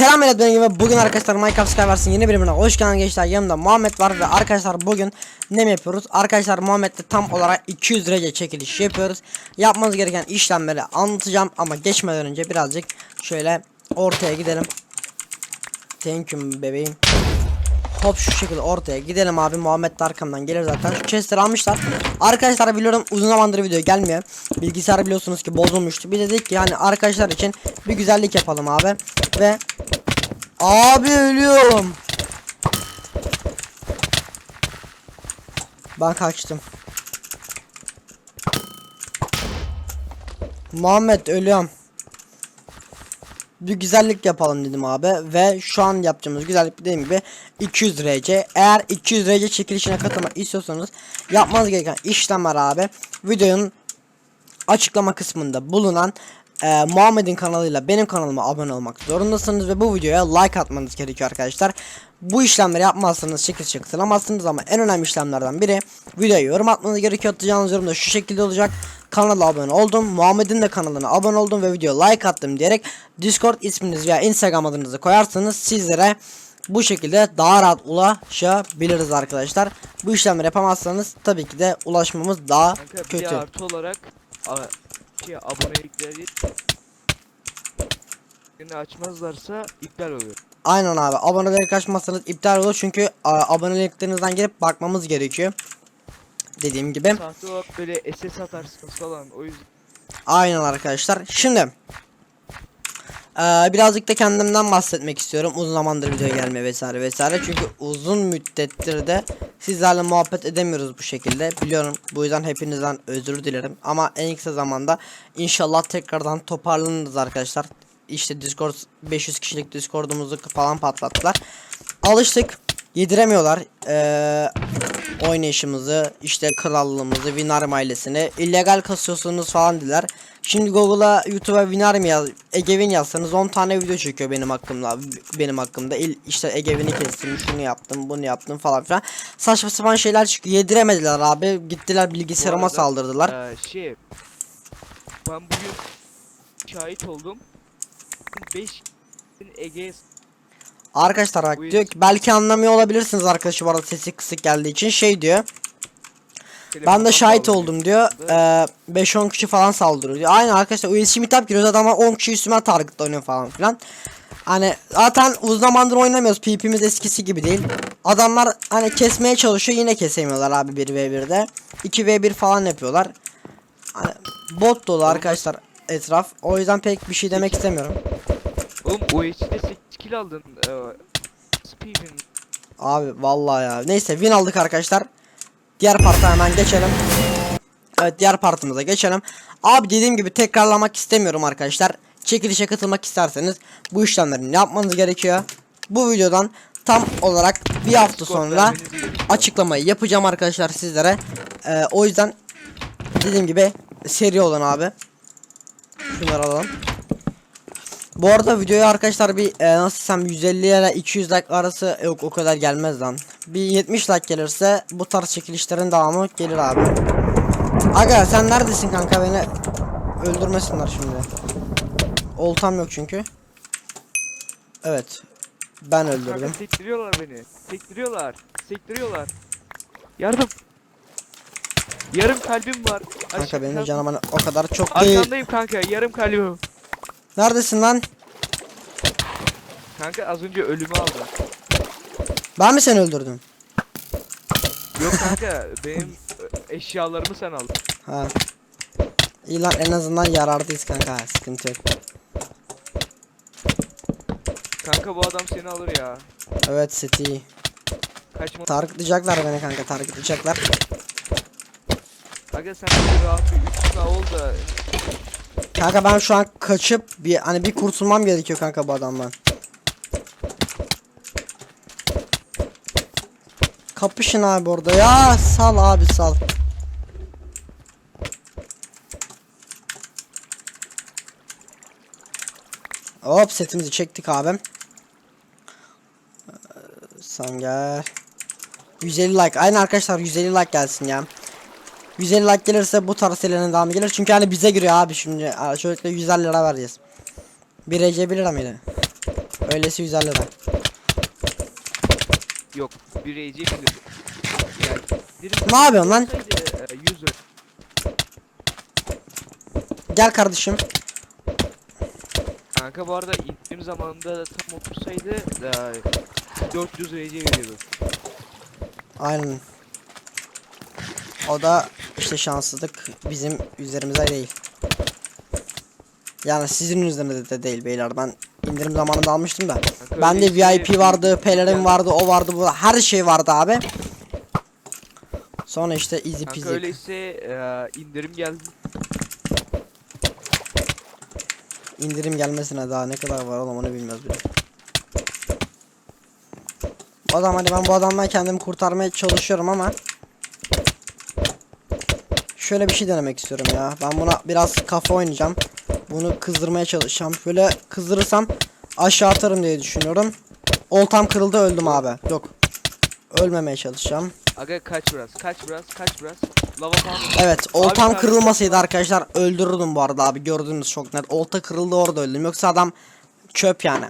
Selam millet benim gibi bugün arkadaşlar Minecraft Skywars'ın yeni bölümüne hoş geldiniz gençler. Yanımda Muhammed var ve arkadaşlar bugün ne yapıyoruz? Arkadaşlar Muhammed'le tam olarak 200 derece çekiliş yapıyoruz. Yapmanız gereken işlemleri anlatacağım ama geçmeden önce birazcık şöyle ortaya gidelim. Thank you bebeğim. Hop şu şekilde ortaya gidelim abi. Muhammed de arkamdan gelir zaten. Şu chestleri almışlar. Arkadaşlar biliyorum uzun zamandır video gelmiyor. Bilgisayar biliyorsunuz ki bozulmuştu. Biz dedik ki yani arkadaşlar için bir güzellik yapalım abi Ve Abi ölüyorum. Ben kaçtım. Muhammed ölüyorum. Bir güzellik yapalım dedim abi ve şu an yapacağımız güzellik dediğim gibi 200 RC eğer 200 RC çekilişine katılmak istiyorsanız yapmanız gereken işlemler abi. Videonun açıklama kısmında bulunan e, Muhammed'in kanalıyla benim kanalıma abone olmak zorundasınız ve bu videoya like atmanız gerekiyor arkadaşlar. Bu işlemleri yapmazsanız çekiliş katılamazsınız ama en önemli işlemlerden biri videoya yorum atmanız gerekiyor. Atacağınız yorum da şu şekilde olacak. Kanala abone oldum. Muhammed'in de kanalına abone oldum ve videoya like attım diyerek Discord isminiz veya Instagram adınızı koyarsanız sizlere bu şekilde daha rahat ulaşabiliriz arkadaşlar. Bu işlemleri yapamazsanız tabii ki de ulaşmamız daha Kanka bir kötü. de artı olarak şey abonelikleri Yine açmazlarsa iptal oluyor. Aynen abi aboneleri kaçmazsanız iptal olur çünkü a, aboneliklerinizden girip bakmamız gerekiyor. Dediğim gibi. Sahte olarak böyle SS atarsınız falan o yüzden. Aynen arkadaşlar. Şimdi eee, birazcık da kendimden bahsetmek istiyorum. Uzun zamandır video gelme vesaire vesaire. Çünkü uzun müddettir de sizlerle muhabbet edemiyoruz bu şekilde. Biliyorum. Bu yüzden hepinizden özür dilerim. Ama en kısa zamanda inşallah tekrardan toparlanırız arkadaşlar. İşte Discord 500 kişilik Discord'umuzu falan patlattılar. Alıştık. Yediremiyorlar. Eee oynayışımızı, işte krallığımızı, Winarm ailesini illegal kasıyorsunuz falan diler. Şimdi Google'a, YouTube'a Winarm yaz, Egevin yazsanız 10 tane video çekiyor benim hakkımda, benim hakkımda. İl, işte Egevin'i kestim, şunu yaptım, bunu yaptım falan filan. Saçma sapan şeyler çıkıyor. Yediremediler abi. Gittiler bilgisayarıma arada, saldırdılar. Eee, şey ben bugün şahit oldum. 5 Ege Arkadaşlar bak diyor ki belki anlamıyor olabilirsiniz arkadaşı bu arada sesi kısık geldiği için şey diyor. Ben de şahit oldum diyor. Ee, 5-10 kişi falan saldırıyor diyor. Aynen arkadaşlar iletişim hitap giriyor adamlar 10 kişi üstüme target oynuyor falan filan. Hani zaten uzun zamandır oynamıyoruz. PvP'miz eskisi gibi değil. Adamlar hani kesmeye çalışıyor yine kesemiyorlar abi 1v1'de. 2v1 falan yapıyorlar. Hani bot dolu arkadaşlar etraf. O yüzden pek bir şey demek istemiyorum. Oğlum 8 kill aldın. Speed'in Abi vallahi ya. Neyse win aldık arkadaşlar. Diğer parta hemen geçelim. Evet diğer partımıza geçelim. Abi dediğim gibi tekrarlamak istemiyorum arkadaşlar. Çekilişe katılmak isterseniz bu işlemleri yapmanız gerekiyor. Bu videodan tam olarak bir hafta sonra açıklamayı yapacağım arkadaşlar sizlere. Ee, o yüzden dediğim gibi seri olun abi. Şunları alalım. Bu arada videoya arkadaşlar bir e, nasıl desem 150 ile 200 like arası yok o kadar gelmez lan. Bir 70 like gelirse bu tarz çekilişlerin devamı gelir abi. Aga sen neredesin kanka beni öldürmesinler şimdi. Oltam yok çünkü. Evet. Ben öldürdüm. Kanka sektiriyorlar beni. Sektiriyorlar. Sektiriyorlar. Yardım. Yarım kalbim var. Kanka Aşağı- benim de canım hani o kadar çok değil. Arkandayım kanka. Yarım kalbim. Neredesin lan? Kanka az önce ölümü aldı. Ben mi seni öldürdüm? Yok kanka benim eşyalarımı sen aldın. Ha. İyi lan en azından yarardayız kanka sıkıntı yok. Kanka bu adam seni alır ya. Evet seti. Kaçma. Targetlayacaklar beni kanka targetlayacaklar. Kanka sen bir rahat bir 3K ol da Kanka ben şu an kaçıp bir hani bir kurtulmam gerekiyor kanka bu adamdan. Kapışın abi orada ya sal abi sal. Hop setimizi çektik abim. Ee, Sen gel. 150 like. Aynen arkadaşlar 150 like gelsin ya. 150 like gelirse bu tarz serilerin devamı gelir. Çünkü hani bize giriyor abi şimdi. Şöyle 150 lira vereceğiz. 1 EC 1 lira mıydı? Öylesi 150 lira. Yok. Bir AC gelir. Yani, birim Ne yapıyorsun lan? olsaydı, e, 100 lira. Gel kardeşim. Kanka bu arada indirim zamanında tam otursaydı e, 400 AC veriyordu. Aynen. O da işte şanssızlık bizim üzerimize değil. Yani sizin üzerinize de değil beyler. Ben indirim zamanında almıştım da. Kanka Bende öyleyse VIP vardı, pelerin vardı, o vardı, bu her şey vardı abi. Sonra işte easy Kanka peasy. öyleyse e, indirim geldi. İndirim gelmesine daha ne kadar var oğlum onu bilmiyoruz bile. Bu adam hadi ben bu adamdan kendimi kurtarmaya çalışıyorum ama Şöyle bir şey denemek istiyorum ya. Ben buna biraz kafa oynayacağım. Bunu kızdırmaya çalışacağım. Böyle kızdırırsam aşağı atarım diye düşünüyorum. Oltam kırıldı öldüm abi. Yok. Ölmemeye çalışacağım. Aga kaç biraz kaç biraz kaç biraz. Lava falan. Evet, oltam Abi, kırılmasaydı arkadaşlar öldürürdüm bu arada abi. Gördüğünüz çok net. Olta kırıldı orada öldüm. Yoksa adam çöp yani.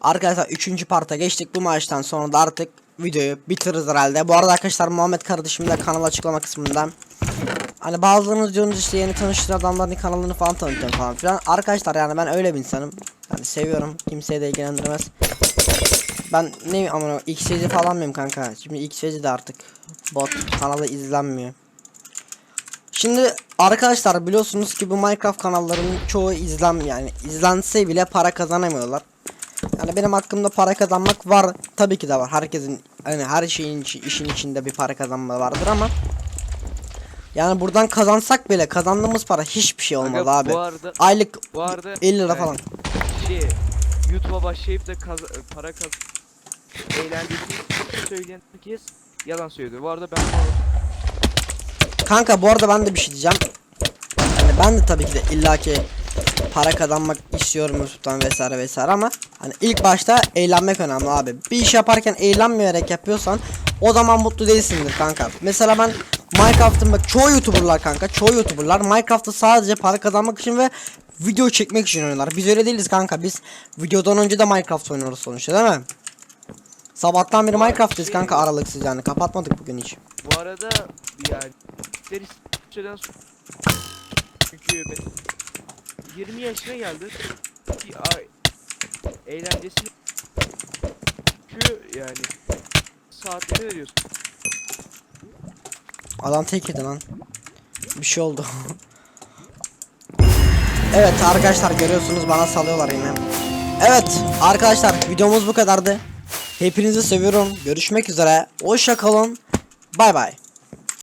Arkadaşlar 3. parta geçtik. Bu maçtan sonra da artık videoyu bitiririz herhalde. Bu arada arkadaşlar Muhammed kardeşim de kanal açıklama kısmında. Hani bazılarınız diyorsunuz işte yeni tanıştığın adamların kanalını falan tanıtıyorum falan filan. Arkadaşlar yani ben öyle bir insanım. Yani seviyorum. Kimseye de ilgilendirmez. Ben ne amına XYZ falan mıyım kanka? Şimdi XYZ de artık bot kanalı izlenmiyor. Şimdi arkadaşlar biliyorsunuz ki bu Minecraft kanallarının çoğu izlen yani izlense bile para kazanamıyorlar. Yani benim hakkımda para kazanmak var tabii ki de var. Herkesin hani her şeyin işin içinde bir para kazanma vardır ama yani buradan kazansak bile kazandığımız para hiçbir şey olmadı Aga, abi. Arada Aylık bu arada 50 lira yani falan. Şey YouTube'a başlayıp da kaz para kaz eğlencesini söyleyen herkes yalan söylüyor. Bu arada ben Kanka bu arada ben de bir şey diyeceğim. Hani ben de tabii ki de illaki para kazanmak istiyorum YouTube'dan vesaire vesaire ama hani ilk başta eğlenmek önemli abi. Bir iş yaparken eğlenmeyerek yapıyorsan o zaman mutlu değilsindir kanka. Mesela ben Minecraft'ın bak çoğu YouTuber'lar kanka çoğu YouTuber'lar Minecraft'ı sadece para kazanmak için ve video çekmek için oynuyorlar. Biz öyle değiliz kanka. Biz videodan önce de Minecraft oynuyoruz sonuçta değil mi? Sabahtan beri Minecraft'tayız kanka aralıksız yani. Kapatmadık bugün hiç. bu arada yani sonra çünkü ben 20 yaşına geldi. Bir ay eğlencesini çünkü yani saatleri veriyorsun. Adam tek yedi lan. Bir şey oldu. evet arkadaşlar görüyorsunuz bana salıyorlar yine. Evet arkadaşlar videomuz bu kadardı. Hepinizi seviyorum. Görüşmek üzere. Hoşça kalın. Bay bay.